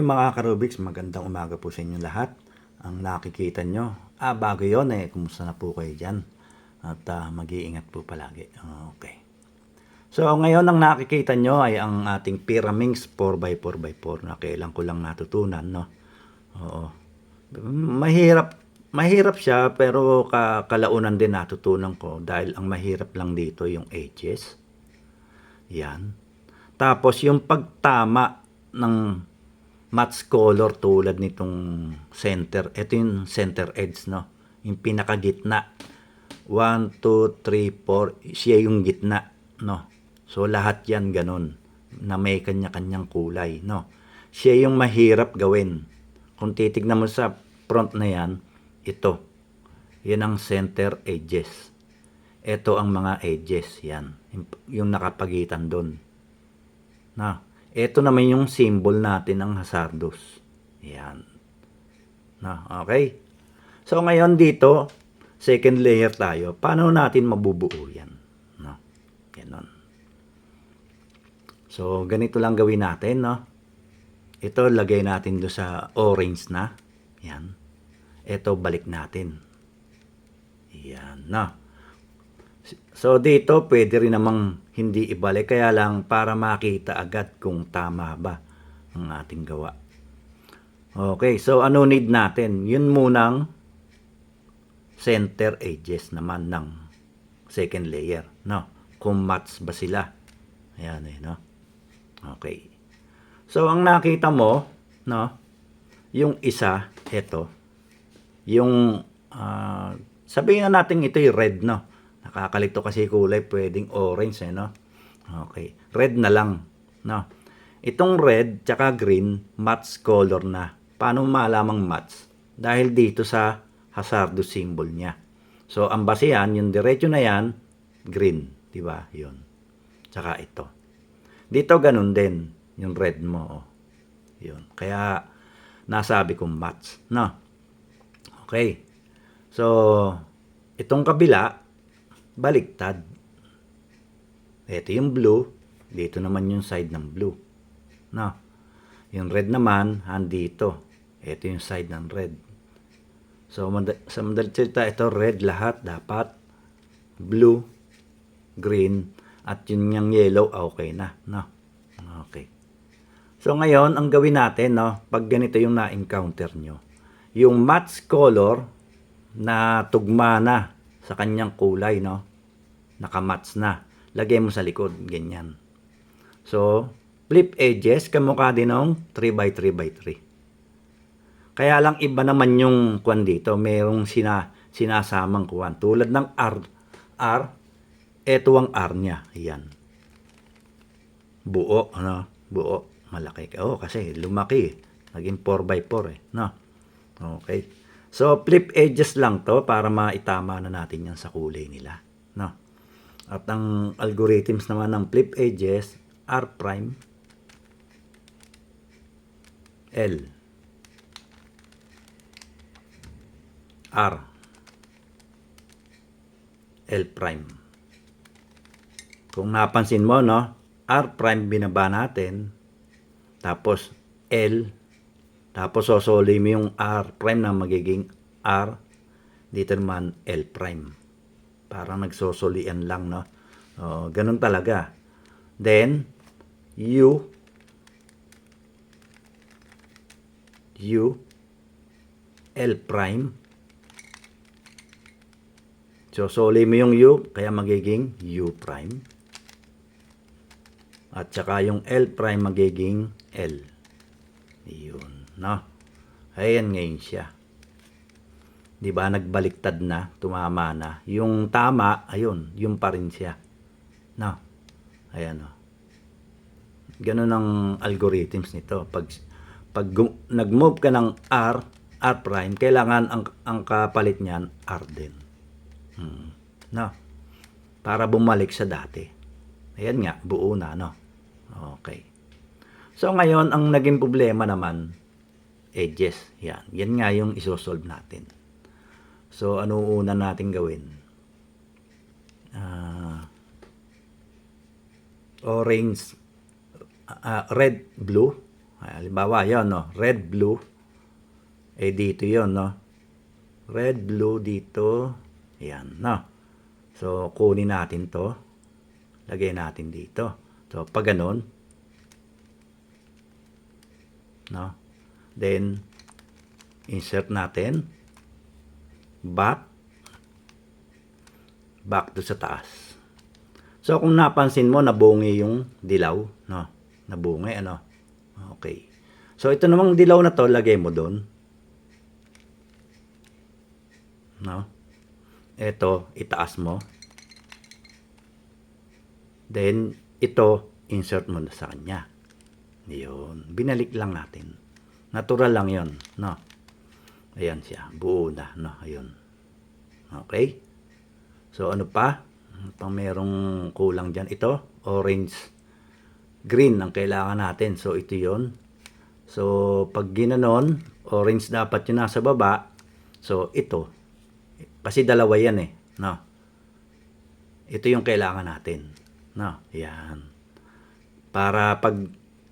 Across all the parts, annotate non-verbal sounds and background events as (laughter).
Okay mga Karubiks, magandang umaga po sa inyo lahat. Ang nakikita nyo, ah bago yon eh, kumusta na po kayo dyan? At ah, mag-iingat po palagi. Okay. So ngayon ang nakikita nyo ay ang ating Pyraminx 4x4x4 na kailan ko lang natutunan, no? Oo. Mahirap, mahirap siya pero ka, kalaunan din natutunan ko dahil ang mahirap lang dito yung edges. Yan. Tapos yung pagtama ng match color tulad nitong center. Ito yung center edge, no? Yung pinakagitna. 1, 2, 3, 4. Siya yung gitna, no? So, lahat yan ganun. Na may kanya-kanyang kulay, no? Siya yung mahirap gawin. Kung titignan mo sa front na yan, ito. Yan ang center edges. Ito ang mga edges, yan. Yung, nakapagitan doon. Na, ito naman yung symbol natin ng hazardous. Yan. Na, okay? So ngayon dito, second layer tayo. Paano natin mabubuo yan? No? Ganon. So ganito lang gawin natin, no? Ito lagay natin do sa orange na. Yan. Ito balik natin. Yan na. So dito pwede rin namang hindi ibalik kaya lang para makita agad kung tama ba ang ating gawa. Okay, so ano need natin? Yun munang center edges naman ng second layer, no? Kung match ba sila. Ayan eh, no? Okay. So ang nakita mo, no? Yung isa, ito. Yung ah, sabihin na natin ito yung red, no? Nakakalito kasi kulay, pwedeng orange, eh, no? Okay. Red na lang, no? Itong red tsaka green, match color na. Paano malamang match? Dahil dito sa hazardo symbol niya. So, ang basehan, yung diretso na yan, green. di ba Yun. Tsaka ito. Dito ganun din, yung red mo. Oh. Yun. Kaya, nasabi kong match. No? Okay. So, itong kabila, baliktad. Ito yung blue, dito naman yung side ng blue. No? Yung red naman, andito. Ito yung side ng red. So, sa madalit salita, ito red lahat dapat. Blue, green, at yun yung yellow, okay na. No? Okay. So, ngayon, ang gawin natin, no, pag ganito yung na-encounter nyo, yung match color na tugma na sa kanyang kulay, no? Nakamatch na. Lagay mo sa likod, ganyan. So, flip edges, kamukha din ng 3x3x3. Kaya lang iba naman yung kwan dito, mayroong sina, sinasamang kwan. Tulad ng R, R, eto ang R niya. Ayan. Buo, ano? Buo. Malaki. Oh, kasi lumaki. Naging 4x4 eh. No? Okay. So, flip edges lang to para maitama na natin yan sa kulay nila. No? At ang algorithms naman ng flip edges, R prime, L, R, L prime. Kung napansin mo, no? R prime binaba natin, tapos L, tapos sosoli mo yung R prime na magiging R, dito naman L prime. Parang nagsosolian lang, no? Oh, ganun talaga. Then, U, U, L prime. So, soli mo yung U, kaya magiging U prime. At saka yung L prime magiging L. Yun, no? Ayan ngayon siya. 'Di ba nagbaliktad na, tumama na. Yung tama, ayun, yung pa rin siya. No? Ayan, no? Ganun ang algorithms nito. Pag, pag nag-move ka ng R, R prime, kailangan ang, ang kapalit niyan, R din. Hmm. No? Para bumalik sa dati. Ayan nga, buo na, no? Okay. So, ngayon, ang naging problema naman, edges. Yan. Yan nga yung isosolve natin. So, ano una natin gawin? Ah, orange, ah, red, blue. Ah, Halimbawa, yon no? Red, blue. Eh, dito yon no? Red, blue dito. Yan, no? So, kunin natin to. Lagay natin dito. So, pag ganun, no? Then, insert natin. Back. Back to sa taas. So, kung napansin mo, nabungi yung dilaw, no? Nabungi, ano? Okay. So, ito namang dilaw na to, lagay mo doon. No? Ito, itaas mo. Then, ito, insert mo na sa kanya. Yun. Binalik lang natin. Natural lang yon no? Ayan siya. Buo na, no? Ayun. Okay? So, ano pa? Pang merong kulang dyan. Ito, orange. Green ang kailangan natin. So, ito yon So, pag ginanon, orange dapat yung nasa baba. So, ito. Kasi dalawa yan eh. No? Ito yung kailangan natin. No? Yan. Para pag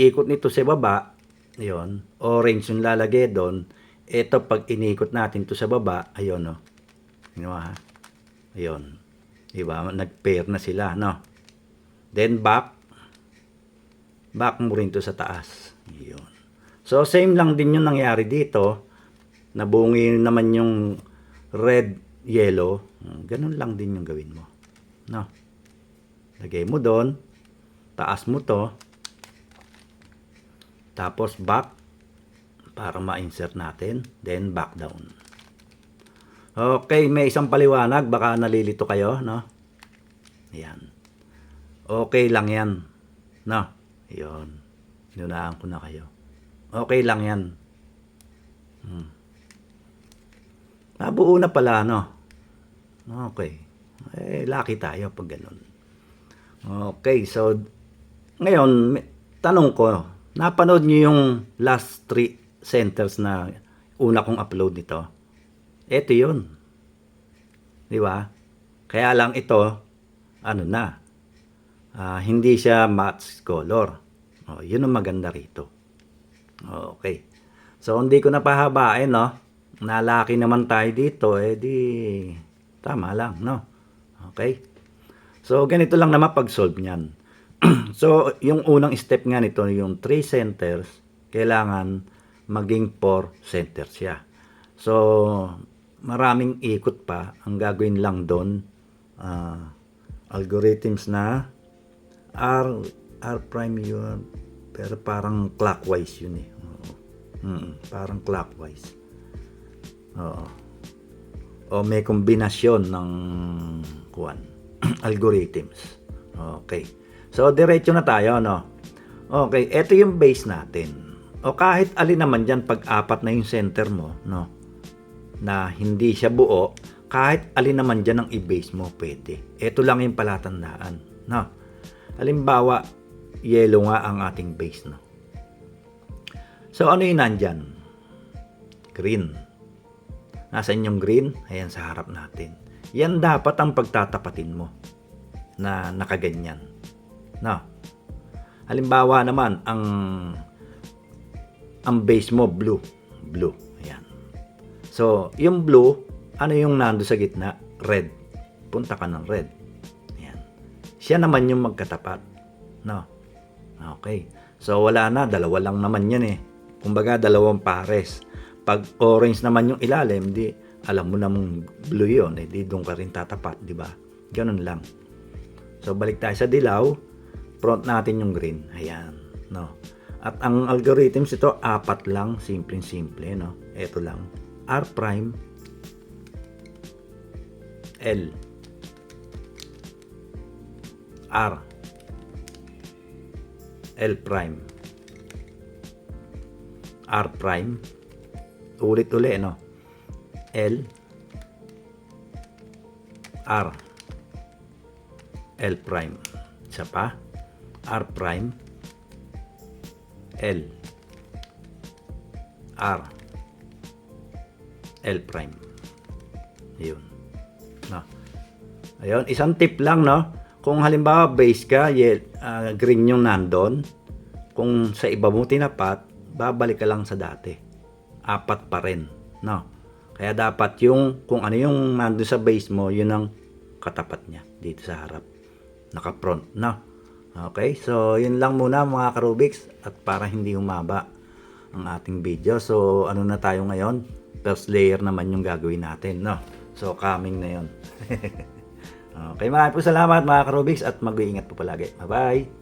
ikot nito sa baba, yon orange yung lalagay doon. Ito, pag inikot natin to sa baba, ayun, no? Yun, ha? Ayun. Diba? Nag-pair na sila, no? Then, back. Back mo rin to sa taas. Yun. So, same lang din yung nangyari dito. Nabungi naman yung red, yellow. Ganun lang din yung gawin mo. No? Lagay mo doon. Taas mo to. Tapos back para ma-insert natin. Then back down. Okay, may isang paliwanag. Baka nalilito kayo, no? Ayan. Okay lang yan. No? Yun. Nunaan ko na kayo. Okay lang yan. Hmm. Nabuo na pala, no? Okay. Eh, lucky tayo pag ganun. Okay, so, ngayon, tanong ko, napanood niyo yung last three centers na una kong upload nito? Ito yun. Di ba? Kaya lang ito, ano na, ah, hindi siya matte color. Oh, yun ang maganda rito. Okay. So, hindi ko napahabain, no? Nalaki naman tayo dito, eh di, tama lang, no? Okay. So, ganito lang naman pag-solve niyan. (clears throat) so, yung unang step nga nito, yung 3 centers, kailangan maging 4 centers siya. So, maraming ikot pa. Ang gagawin lang doon, ah, algorithms na R, R prime yun, pero parang clockwise yun eh. Oo. Mm, parang clockwise. Oo. O may kombinasyon ng kuan (clears throat) algorithms. Okay. So diretso na tayo no. Okay, ito yung base natin. O kahit alin naman diyan pag apat na yung center mo, no. Na hindi siya buo, kahit alin naman diyan ang i-base mo, pwede. Ito lang yung palatandaan, no. Halimbawa, yellow nga ang ating base, no. So ano yung nandyan? Green. Nasaan yung green? Ayan sa harap natin. Yan dapat ang pagtatapatin mo na nakaganyan. No. Halimbawa naman, ang ang base mo blue. Blue. Ayan. So, yung blue, ano yung nando sa gitna? Red. Punta ka ng red. Ayan. Siya naman yung magkatapat. No. Okay. So, wala na. Dalawa lang naman yan eh. Kumbaga, dalawang pares. Pag orange naman yung ilalim, di alam mo namang blue yun. Eh, di doon ka rin tatapat, di ba? Ganun lang. So, balik tayo sa dilaw. Front natin yung green. Ayan. No. At ang algorithms ito, apat lang. Simple-simple, no? Ito lang. R prime, L, R, L prime, R prime, ulit-uli, no? L, R, L prime. Isa pa, R prime, L, R, L prime. Yun. No. Ayun, isang tip lang, no? Kung halimbawa base ka, yel, ah, green yung nandon, kung sa iba mo tinapat, babalik ka lang sa dati. Apat pa rin, no? Kaya dapat yung, kung ano yung nandun sa base mo, yun ang katapat niya dito sa harap. Naka-front, no? Okay, so yun lang muna mga Karubix at para hindi humaba ang ating video. So ano na tayo ngayon? First layer naman yung gagawin natin, no? So coming na yun. (laughs) okay, maraming po salamat mga Karubix at mag-iingat po palagi. Bye-bye!